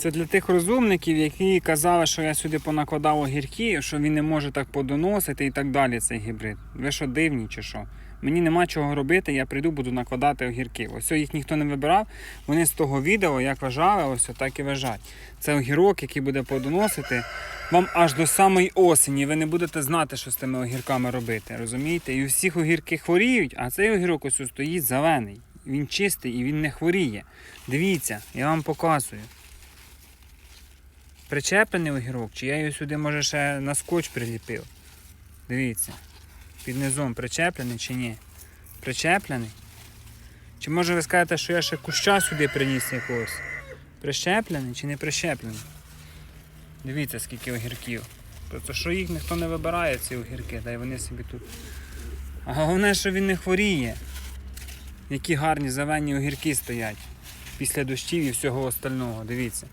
Це для тих розумників, які казали, що я сюди понакладав огірки, що він не може так подоносити і так далі. Цей гібрид. Ви що дивні чи що? Мені нема чого робити, я прийду, буду накладати огірки. Ось їх ніхто не вибирав. Вони з того відео, як вважали, ось так і вважать. Це огірок, який буде подоносити вам аж до самої осені. Ви не будете знати, що з тими огірками робити. Розумієте? І у всіх огірки хворіють, а цей огірок ось стоїть зелений. Він чистий і він не хворіє. Дивіться, я вам показую. Причеплений огірок, чи я його сюди, може, ще на скотч приліпив. Дивіться. Під низом причеплений чи ні? Причеплений? Чи може ви скажете, що я ще куща сюди приніс якогось? Прищеплений чи не прищеплений? Дивіться, скільки огірків. Тобто, що їх ніхто не вибирає, ці огірки, та й вони собі тут. А головне, що він не хворіє. Які гарні зелені огірки стоять після дощів і всього остального. Дивіться.